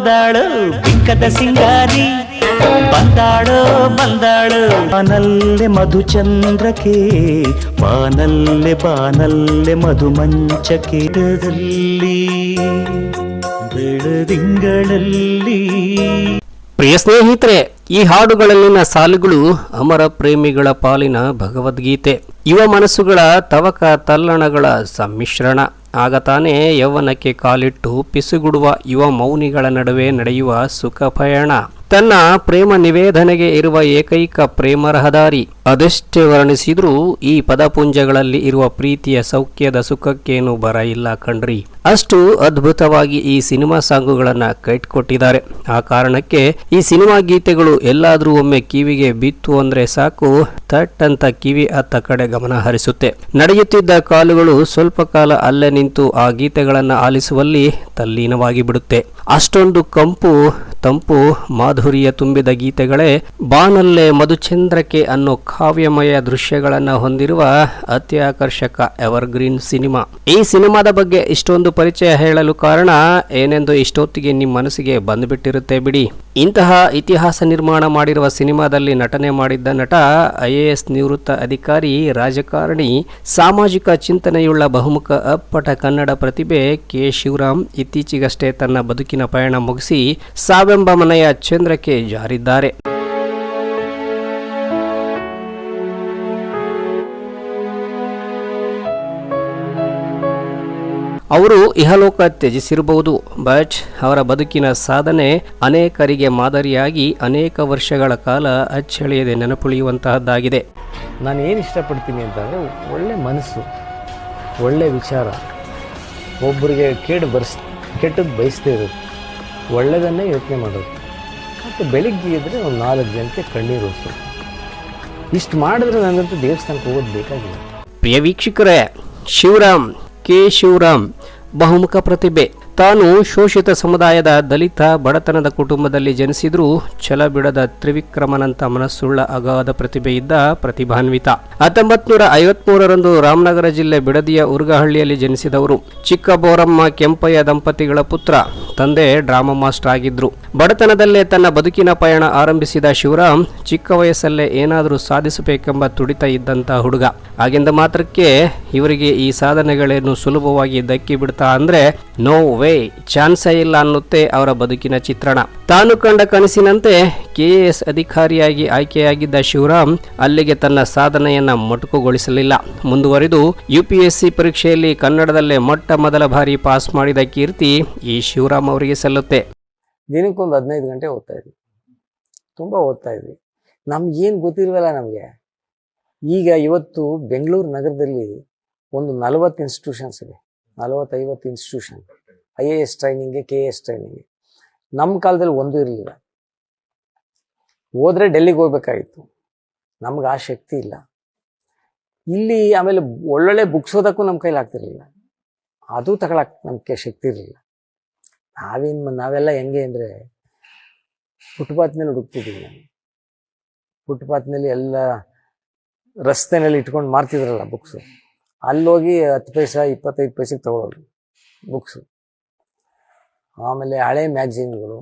ಬಂದಾಳು ಬಿಕ್ಕದ ಸಿಂಗಾರಿ. ಬಂದಾಳು ಬಂದಾಳು. ಬಾನಲ್ಲೆ ಮಧುಚಂದ್ರಕ್ಕೆ ಬಾನಲ್ಲೆ ಬಾನಲ್ಲೆ ಮಧುಮಂಚಕ್ಕೆ ದಲ್ಲಿ ಬೆಳದಿಂಗಳಲ್ಲಿ ಪ್ರಿಯ ಸ್ನೇಹಿತರೆ ಈ ಹಾಡುಗಳಲ್ಲಿನ ಸಾಲುಗಳು ಅಮರ ಪ್ರೇಮಿಗಳ ಪಾಲಿನ ಭಗವದ್ಗೀತೆ. ಯುವ ಮನಸ್ಸುಗಳ ತವಕ ತಲ್ಲಣಗಳ ಸಮ್ಮಿಶ್ರಣ. ಆಗ ತಾನೇ ಯೌವನಕ್ಕೆ ಕಾಲಿಟ್ಟು ಪಿಸುಗುಡುವ ಯುವ ಮೌನಿಗಳ ನಡುವೆ ನಡೆಯುವ ಸುಖ ಪಯಣ. ತನ್ನ ಪ್ರೇಮ ನಿವೇದನೆಗೆ ಇರುವ ಏಕೈಕ ಪ್ರೇಮ ರಹದಾರಿ ಅದೆಷ್ಟೇ ವರ್ಣಿಸಿದ್ರೂ ಈ ಪದಪುಂಜಗಳಲ್ಲಿ ಇರುವ ಪ್ರೀತಿಯ ಸೌಖ್ಯದ ಸುಖಕ್ಕೇನು ಬರ ಇಲ್ಲ ಕಣ್ರಿ. ಅಷ್ಟು ಅದ್ಭುತವಾಗಿ ಈ ಸಿನಿಮಾ ಸಾಂಗುಗಳನ್ನ ಕೈಟ್ಕೊಟ್ಟಿದ್ದಾರೆ. ಆ ಕಾರಣಕ್ಕೆ ಈ ಸಿನಿಮಾ ಗೀತೆಗಳು ಎಲ್ಲಾದರೂ ಒಮ್ಮೆ ಕಿವಿಗೆ ಬಿತ್ತು ಅಂದ್ರೆ ಸಾಕು, ಥಟ್ ಅಂತ ಕಿವಿ ಅತ್ತ ಕಡೆ ಗಮನ ಹರಿಸುತ್ತೆ. ನಡೆಯುತ್ತಿದ್ದ ಕಾಲುಗಳು ಸ್ವಲ್ಪ ಕಾಲ ಅಲ್ಲೇ ನಿಂತು ಆ ಗೀತೆಗಳನ್ನ ಆಲಿಸುವಲ್ಲಿ ತಲ್ಲೀನವಾಗಿ ಬಿಡುತ್ತೆ. ಅಷ್ಟೊಂದು ಕಂಪು ತಂಪು ಮಾಧುರ್ಯ ತುಂಬಿದ ಗೀತೆಗಳೇ ಬಾನಲ್ಲೇ ಮಧುಚಂದ್ರಕ್ಕೆ ಅನ್ನೋ ಕಾವ್ಯಮಯ ದೃಶ್ಯಗಳನ್ನು ಹೊಂದಿರುವ ಅತ್ಯಾಕರ್ಷಕ ಎವರ್ಗ್ರೀನ್ ಸಿನಿಮಾ. ಈ ಸಿನಿಮಾದ ಬಗ್ಗೆ ಇಷ್ಟೊಂದು ಪರಿಚಯ ಹೇಳಲು ಕಾರಣ ಏನೆಂದು ಇಷ್ಟೊತ್ತಿಗೆ ನಿಮ್ಮ ಮನಸ್ಸಿಗೆ ಬಂದುಬಿಟ್ಟಿರುತ್ತೆ ಬಿಡಿ. ಇಂತಹ ಇತಿಹಾಸ ನಿರ್ಮಾಣ ಮಾಡಿರುವ ಸಿನಿಮಾದಲ್ಲಿ ನಟನೆ ಮಾಡಿದ್ದ ನಟ ಐಎಎಸ್ ನಿವೃತ್ತ ಅಧಿಕಾರಿ ರಾಜಕಾರಣಿ, ಸಾಮಾಜಿಕ ಚಿಂತನೆಯುಳ್ಳ ಬಹುಮುಖ ಅಪ್ಪಟ ಕನ್ನಡ ಪ್ರತಿಭೆ ಕೆ. ಶಿವರಾಮ್ ಇತ್ತೀಚೆಗಷ್ಟೇ ತನ್ನ ಬದುಕಿನ ಪಯಣ ಮುಗಿಸಿ ಸಾವೆಂಬ ಮನೆಯ ಚಂದ್ರಕ್ಕೆ ಜಾರಿದ್ದಾರೆ. ಅವರು ಇಹಲೋಕ ತ್ಯಜಿಸಿರಬಹುದು. ಬಟ್ ಅವರ ಬದುಕಿನ ಸಾಧನೆ ಅನೇಕರಿಗೆ ಮಾದರಿಯಾಗಿ ಅನೇಕ ವರ್ಷಗಳ ಕಾಲ ಅಚ್ಚಳಿಯದೆ ನೆನಪುಳಿಯುವಂತಹದ್ದಾಗಿದೆ. ನಾನು ಏನು ಇಷ್ಟಪಡ್ತೀನಿ ಅಂತಂದರೆ ಒಳ್ಳೆ ಮನಸ್ಸು, ಒಳ್ಳೆ ವಿಚಾರ ಒಬ್ಬರಿಗೆ ಕೇಡು ಬರ್ಸ್, ಕೆಟ್ಟದ್ದು ಬಯಸ್ದೇ ಇರೋದು. ಒಳ್ಳೆಯದನ್ನೇ ಯೋಚನೆ ಮಾಡೋದು. ಮತ್ತು ಬೆಳಿಗ್ಗೆ ಇದ್ದರೆ ಒಂದು ನಾಲ್ಕು ಜನಕ್ಕೆ ಕಣ್ಣೀರು ಒರೆಸೋದು. ಇಷ್ಟು ಮಾಡಿದ್ರೆ ನನಗಂತೂ ದೇವಸ್ಥಾನಕ್ಕೆ ಹೋಗೋದು ಬೇಕಾಗಿಲ್ಲ. ಪ್ರಿಯ ವೀಕ್ಷಕರೇ, ಶಿವರಾಮ್, ಕೆ ಶಿವರಾಮ್, ಬಹುಮುಖ ಪ್ರತಿಭೆ. ತಾನು ಶೋಷಿತ ಸಮುದಾಯದ ದಲಿತ ಬಡತನದ ಕುಟುಂಬದಲ್ಲಿ ಜನಿಸಿದ್ರೂ ಛಲ ಬಿಡದ ತ್ರಿವಿಕ್ರಮನಂತ ಮನಸ್ಸುಳ್ಳ ಅಗಾಧ ಪ್ರತಿಭೆ ಇದ್ದ ಪ್ರತಿಭಾನ್ವಿತ. ಹತ್ತೊಂಬತ್ ನೂರ ಐವತ್ಮೂರರಂದು ರಾಮನಗರ ಜಿಲ್ಲೆ ಬಿಡದಿಯ ಉರ್ಗಹಳ್ಳಿಯಲ್ಲಿ ಜನಿಸಿದವರು. ಚಿಕ್ಕ ಬೋರಮ್ಮ ಕೆಂಪಯ್ಯ ದಂಪತಿಗಳ ಪುತ್ರ, ತಂದೆ ಡ್ರಾಮಾ ಮಾಸ್ಟರ್ ಆಗಿದ್ರು. ಬಡತನದಲ್ಲೇ ತನ್ನ ಬದುಕಿನ ಪಯಣ ಆರಂಭಿಸಿದ ಶಿವರಾಮ್ ಚಿಕ್ಕ ವಯಸ್ಸಲ್ಲೇ ಏನಾದರೂ ಸಾಧಿಸಬೇಕೆಂಬ ತುಡಿತ ಇದ್ದಂತ ಹುಡುಗ. ಹಾಗೆಂದ ಮಾತ್ರಕ್ಕೆ ಇವರಿಗೆ ಈ ಸಾಧನೆಗಳೇನು ಸುಲಭವಾಗಿ ದಕ್ಕಿ ಬಿಡ್ತಾ ಅಂದ್ರೆ ನೋ ವೇ ಚಾನ್ಸೇ ಇಲ್ಲ ಅನ್ನುತ್ತೆ ಅವರ ಬದುಕಿನ ಚಿತ್ರಣ. ತಾನು ಕಂಡ ಕನಸಿನಂತೆ ಕೆಎಎಸ್ ಅಧಿಕಾರಿಯಾಗಿ ಆಯ್ಕೆಯಾಗಿದ್ದ ಶಿವರಾಮ್ ಅಲ್ಲಿಗೆ ತನ್ನ ಸಾಧನೆಯನ್ನ ಮೊಟಕುಗೊಳಿಸಲಿಲ್ಲ. ಮುಂದುವರಿದು ಯುಪಿಎಸ್ಸಿ ಪರೀಕ್ಷೆಯಲ್ಲಿ ಕನ್ನಡದಲ್ಲೇ ಮೊಟ್ಟ ಮೊದಲ ಬಾರಿ ಪಾಸ್ ಮಾಡಿದ ಕೀರ್ತಿ ಈ ಶಿವರಾಮ್ ಅವರಿಗೆ ಸಲ್ಲುತ್ತೆ. ದಿನಕ್ಕೊಂದು ಹದಿನೈದು ಗಂಟೆ ಓದ್ತಾ ಇದ್ವಿ. ತುಂಬ ಓದ್ತಾ ಇದ್ವಿ. ನಮ್ಗೇನು ಗೊತ್ತಿಲ್ವಲ್ಲ ನಮಗೆ? ಈಗ ಇವತ್ತು ಬೆಂಗಳೂರು ನಗರದಲ್ಲಿ ಒಂದು ನಲವತ್ತು ಇನ್ಸ್ಟಿಟ್ಯೂಷನ್ಸ್ ಇದೆ. ನಲವತ್ತೈವತ್ತು ಇನ್ಸ್ಟಿಟ್ಯೂಷನ್ ಐ ಎ ಎಸ್ ಟ್ರೈನಿಂಗ್ಗೆ ಕೆ ಎ ಎಸ್ ಟ್ರೈನಿಂಗ್ಗೆ ನಮ್ಮ ಕಾಲದಲ್ಲಿ ಒಂದು ಇರಲಿಲ್ಲ. ಹೋದ್ರೆ ಡೆಲ್ಲಿಗೆ ಹೋಗ್ಬೇಕಾಗಿತ್ತು. ನಮ್ಗೆ ಆ ಶಕ್ತಿ ಇಲ್ಲ. ಇಲ್ಲಿ ಆಮೇಲೆ ಒಳ್ಳೊಳ್ಳೆ ಬುಕ್ಸ್ ಓದೋಕ್ಕೂ ನಮ್ಮ ಕೈಲಿ ಆಗ್ತಿರ್ಲಿಲ್ಲ. ಅದು ತಗೊಳಕ್ ನಮಗೆ ಶಕ್ತಿ ಇರಲಿಲ್ಲ. ನಾವೇನು ನಾವೆಲ್ಲ ಹೆಂಗೆ ಅಂದರೆ ಫುಟ್ಪಾತ್ನಲ್ಲಿ ಹುಡುಕ್ತಿದ್ದೀವಿ ನಾವು. ಫುಟ್ಪಾತ್ನಲ್ಲಿ ಎಲ್ಲ ರಸ್ತೆನಲ್ಲಿ ಇಟ್ಕೊಂಡು ಮಾರ್ತಿದ್ರಲ್ಲ ಬುಕ್ಸು ಅಲ್ಲೋಗಿ ಹತ್ತು ಪೈಸೆ, ಇಪ್ಪತ್ತೈದು ಪೈಸೆಗೆ ತೊಗೊಳೋದು ಬುಕ್ಸು ಆಮೇಲೆ ಹಳೆ ಮ್ಯಾಗ್ಝಿನ್ಗಳು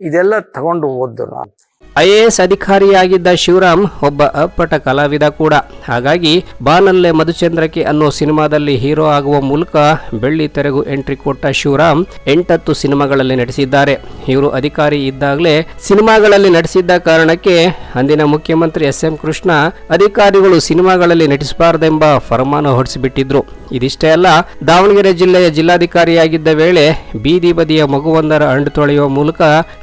ಇದೆಲ್ಲ ತಗೊಂಡು ಓದ್ದು ನಾನು. ಐಎಎಸ್ ಅಧಿಕಾರಿಯಾಗಿದ್ದ ಶಿವರಾಮ್ ಒಬ್ಬ ಅಪ್ಪಟ ಕಲಾವಿದ ಕೂಡ. ಹಾಗಾಗಿ ಬಾನಲ್ಲೆ ಮಧುಚಂದ್ರಕ್ಕೆ ಅನ್ನೋ ಸಿನಿಮಾದಲ್ಲಿ ಹೀರೋ ಆಗುವ ಮೂಲಕ ಬೆಳ್ಳಿ ತೆರೆಗೂ ಎಂಟ್ರಿ ಕೊಟ್ಟ ಶಿವರಾಮ್ ಎಂಟತ್ತು ಸಿನಿಮಾಗಳಲ್ಲಿ ನಟಿಸಿದ್ದಾರೆ. ಇವರು ಅಧಿಕಾರಿ ಇದ್ದಾಗಲೇ ಸಿನಿಮಾಗಳಲ್ಲಿ ನಟಿಸಿದ್ದ ಕಾರಣಕ್ಕೆ ಅಂದಿನ ಮುಖ್ಯಮಂತ್ರಿ ಎಸ್ ಎಂ ಕೃಷ್ಣ ಅಧಿಕಾರಿಗಳು ಸಿನಿಮಾಗಳಲ್ಲಿ ನಟಿಸಬಾರದೆಂಬ ಫರಮಾನ ಹೊರಡಿಸಿಬಿಟ್ಟಿದ್ರು ಇದಿಷ್ಟೇ ಅಲ್ಲ, ದಾವಣಗೆರೆ ಜಿಲ್ಲೆಯ ಜಿಲ್ಲಾಧಿಕಾರಿಯಾಗಿದ್ದ ವೇಳೆ ಬೀದಿ ಬದಿಯ ಮಗುವೊಂದರ ಅಂಡು ತೊಳೆಯುವ ಮೂಲಕ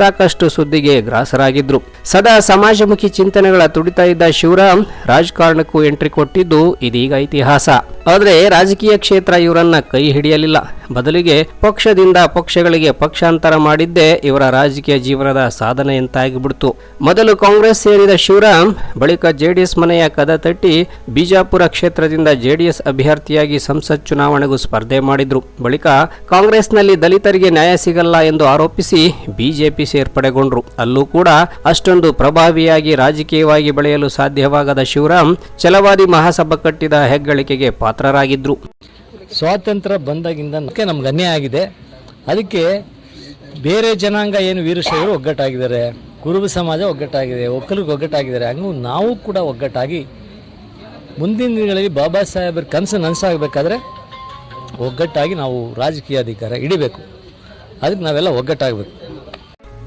ಸಾಕಷ್ಟು ಸುದ್ದಿಗೆ ಗ್ರಾಸರಾಗಿದ್ರು. ಸದಾ ಸಮಾಜಮುಖಿ ಚಿಂತನೆಗಳ ತುಡಿತಾ ಇದ್ದ ಶಿವರಾಮ್ ರಾಜಕಾರಣಕ್ಕೂ ಎಂಟ್ರಿ ಕೊಟ್ಟಿದ್ದು ಇದೀಗ ಇತಿಹಾಸ. ಆದರೆ ರಾಜಕೀಯ ಕ್ಷೇತ್ರ ಇವರನ್ನ ಕೈ ಹಿಡಿಯಲಿಲ್ಲ. ಬದಲಿಗೆ ಪಕ್ಷದಿಂದ ಪಕ್ಷಗಳಿಗೆ ಪಕ್ಷಾಂತರ ಮಾಡಿದ್ದೇ ಇವರ ರಾಜಕೀಯ ಜೀವನದ ಸಾಧನೆಯಂತಾಗಿಬಿಡ್ತು ಮೊದಲು ಕಾಂಗ್ರೆಸ್ ಸೇರಿದ ಶಿವರಾಮ್, ಬಳಿಕ ಜೆಡಿಎಸ್ ಮನೆಯ ಕದ ತಟ್ಟಿ ಬಿಜಾಪುರ ಕ್ಷೇತ್ರದಿಂದ ಜೆಡಿಎಸ್ ಅಭ್ಯರ್ಥಿಯಾಗಿ ಸಂಸತ್ ಚುನಾವಣೆಗೂ ಸ್ಪರ್ಧೆ ಮಾಡಿದ್ರು. ಬಳಿಕ ಕಾಂಗ್ರೆಸ್ನಲ್ಲಿ ದಲಿತರಿಗೆ ನ್ಯಾಯ ಸಿಗಲ್ಲ ಎಂದು ಆರೋಪಿಸಿ ಬಿಜೆಪಿ ಸೇರ್ಪಡೆಗೊಂಡ್ರು. ಅಲ್ಲೂ ಕೂಡ ಅಷ್ಟೊಂದು ಪ್ರಭಾವಿಯಾಗಿ ರಾಜಕೀಯವಾಗಿ ಬೆಳೆಯಲು ಸಾಧ್ಯವಾಗದ ಶಿವರಾಮ್, ಛಲವಾದಿ ಮಹಾಸಭಾ ಕಟ್ಟಿದ ಹೆಗ್ಗಳಿಕೆಗೆ ಪಾತ್ರರಾಗಿದ್ರು. ಸ್ವಾತಂತ್ರ್ಯ ಬಂದಾಗಿಂದ ನಮಗೆ ನಮ್ಗೆ ಅನ್ಯಾಯ ಆಗಿದೆ. ಅದಕ್ಕೆ ಬೇರೆ ಜನಾಂಗ ಏನು ವೀರಶೈವರು ಒಗ್ಗಟ್ಟಾಗಿದ್ದಾರೆ, ಕುರುಬ ಸಮಾಜ ಒಗ್ಗಟ್ಟಾಗಿದೆ ಒಕ್ಕಲಿಗೆ ಒಗ್ಗಟ್ಟಾಗಿದ್ದಾರೆ, ಹಂಗೂ ನಾವು ಕೂಡ ಒಗ್ಗಟ್ಟಾಗಿ ಮುಂದಿನ ದಿನಗಳಲ್ಲಿ ಬಾಬಾ ಸಾಹೇಬರ ಕನಸು ನನಸಾಗಬೇಕಾದ್ರೆ ಒಗ್ಗಟ್ಟಾಗಿ ನಾವು ರಾಜಕೀಯ ಅಧಿಕಾರ ಹಿಡಿಬೇಕು. ಅದಕ್ಕೆ ನಾವೆಲ್ಲ ಒಗ್ಗಟ್ಟಾಗಬೇಕು.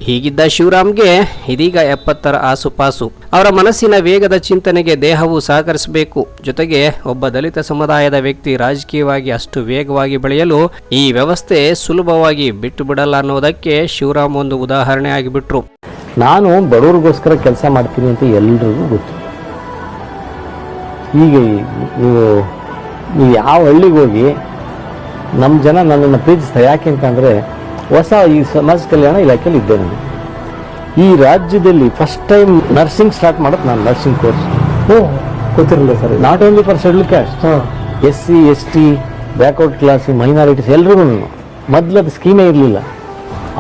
ಹೀಗಿದ್ದ ಶಿವರಾಮ್ಗೆ ಇದೀಗ ಎಪ್ಪತ್ತರ ಆಸುಪಾಸು. ಅವರ ಮನಸ್ಸಿನ ವೇಗದ ಚಿಂತನೆಗೆ ದೇಹವು ಸಹಕರಿಸಬೇಕು. ಜೊತೆಗೆ ಒಬ್ಬ ದಲಿತ ಸಮುದಾಯದ ವ್ಯಕ್ತಿ ರಾಜಕೀಯವಾಗಿ ಅಷ್ಟು ವೇಗವಾಗಿ ಬೆಳೆಯಲು ಈ ವ್ಯವಸ್ಥೆ ಸುಲಭವಾಗಿ ಬಿಟ್ಟು ಬಿಡಲ್ಲ ಅನ್ನೋದಕ್ಕೆ ಶಿವರಾಮ್ ಒಂದು ಉದಾಹರಣೆ ಆಗಿಬಿಟ್ರು. ನಾನು ಬಡವ್ರಿಗೋಸ್ಕರ ಕೆಲಸ ಮಾಡ್ತೀನಿ ಅಂತ ಎಲ್ರಿಗೂ ಗೊತ್ತು. ಈಗ ನೀವು ನೀವು ಯಾವ ಹಳ್ಳಿಗೆ ಹೋಗಿ ನಮ್ಮ ಜನ ನನ್ನನ್ನು ಪ್ರೀತಿಸ್ತಾರೆ. ಯಾಕೆ ಅಂತಂದರೆ ಹೊಸ ಈ ಸಮಾಜ ಕಲ್ಯಾಣ ಇಲಾಖೆಯಲ್ಲಿ ಇದ್ದೆ ನಾನು. ಈ ರಾಜ್ಯದಲ್ಲಿ ಫಸ್ಟ್ ಟೈಮ್ ನರ್ಸಿಂಗ್ ಸ್ಟಾರ್ಟ್ ಮಾಡೋದು ನಾನು ನರ್ಸಿಂಗ್ ಕೋರ್ಸ್ ಗೊತ್ತಿರಲಿಲ್ಲ sir not only for schedule caste S C S T backward class minorities ಎಲ್ರಿಗೂ ಮೊದಲು ಅದು ಸ್ಕೀಮೇ ಇರಲಿಲ್ಲ.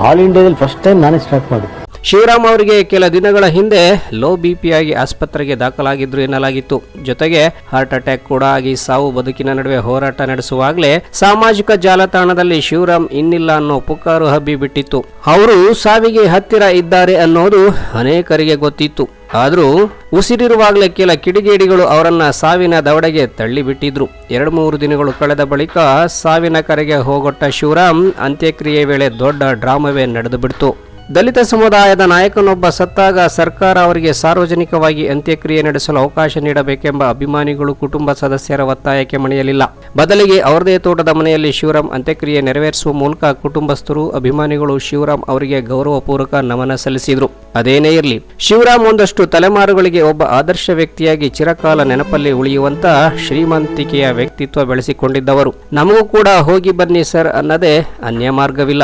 ಆಲ್ ಇಂಡಿಯಾದಲ್ಲಿ ಫಸ್ಟ್ ಟೈಮ್ ನಾನೇ ಸ್ಟಾರ್ಟ್ ಮಾಡಿದ್ದು. ಶಿವರಾಮ್ ಅವರಿಗೆ ಕೆಲ ದಿನಗಳ ಹಿಂದೆ ಲೋ ಬಿಪಿಯಾಗಿ ಆಸ್ಪತ್ರೆಗೆ ದಾಖಲಾಗಿದ್ರು ಎನ್ನಲಾಗಿತ್ತು. ಜೊತೆಗೆ ಹಾರ್ಟ್ ಅಟ್ಯಾಕ್ ಕೂಡ ಆಗಿ ಸಾವು ಬದುಕಿನ ನಡುವೆ ಹೋರಾಟ ನಡೆಸುವಾಗಲೇ ಸಾಮಾಜಿಕ ಜಾಲತಾಣದಲ್ಲಿ ಶಿವರಾಮ್ ಇನ್ನಿಲ್ಲ ಅನ್ನೋ ಪುಕಾರು ಹಬ್ಬಿ ಬಿಟ್ಟಿತ್ತು. ಅವರು ಸಾವಿಗೆ ಹತ್ತಿರ ಇದ್ದಾರೆ ಅನ್ನೋದು ಅನೇಕರಿಗೆ ಗೊತ್ತಿತ್ತು. ಆದರೂ ಉಸಿರಿರುವಾಗಲೇ ಕೆಲ ಕಿಡಿಗೇಡಿಗಳು ಅವರನ್ನ ಸಾವಿನ ದವಡೆಗೆ ತಳ್ಳಿಬಿಟ್ಟಿದ್ರು. ಎರಡು ಮೂರು ದಿನಗಳು ಕಳೆದ ಬಳಿಕ ಸಾವಿನ ಕರೆಗೆ ಹೋಗೊಟ್ಟ ಶಿವರಾಮ್ ಅಂತ್ಯಕ್ರಿಯೆ ವೇಳೆ ದೊಡ್ಡ ಡ್ರಾಮವೇ ನಡೆದು ಬಿಡ್ತು ದಲಿತ ಸಮುದಾಯದ ನಾಯಕನೊಬ್ಬ ಸತ್ತಾಗ ಸರ್ಕಾರ ಅವರಿಗೆ ಸಾರ್ವಜನಿಕವಾಗಿ ಅಂತ್ಯಕ್ರಿಯೆ ನಡೆಸಲು ಅವಕಾಶ ನೀಡಬೇಕೆಂಬ ಅಭಿಮಾನಿಗಳು ಕುಟುಂಬ ಸದಸ್ಯರ ಒತ್ತಾಯಕ್ಕೆ ಮಣಿಯಲಿಲ್ಲ. ಬದಲಿಗೆ ಅವರದೇ ತೋಟದ ಮನೆಯಲ್ಲಿ ಶಿವರಾಮ್ ಅಂತ್ಯಕ್ರಿಯೆ ನೆರವೇರಿಸುವ ಮೂಲಕ ಕುಟುಂಬಸ್ಥರು, ಅಭಿಮಾನಿಗಳು ಶಿವರಾಮ್ ಅವರಿಗೆ ಗೌರವಪೂರ್ವಕ ನಮನ ಸಲ್ಲಿಸಿದರು. ಅದೇನೇ ಇರಲಿ, ಶಿವರಾಮ್ ಒಂದಷ್ಟು ತಲೆಮಾರುಗಳಿಗೆ ಒಬ್ಬ ಆದರ್ಶ ವ್ಯಕ್ತಿಯಾಗಿ ಚಿರಕಾಲ ನೆನಪಲ್ಲಿ ಉಳಿಯುವಂತ ಶ್ರೀಮಂತಿಕೆಯ ವ್ಯಕ್ತಿತ್ವ ಬೆಳೆಸಿಕೊಂಡಿದ್ದವರು. ನಮಗೂ ಕೂಡ ಹೋಗಿ ಬನ್ನಿ ಸರ್ ಅನ್ನದೇ ಅನ್ಯ ಮಾರ್ಗವಿಲ್ಲ.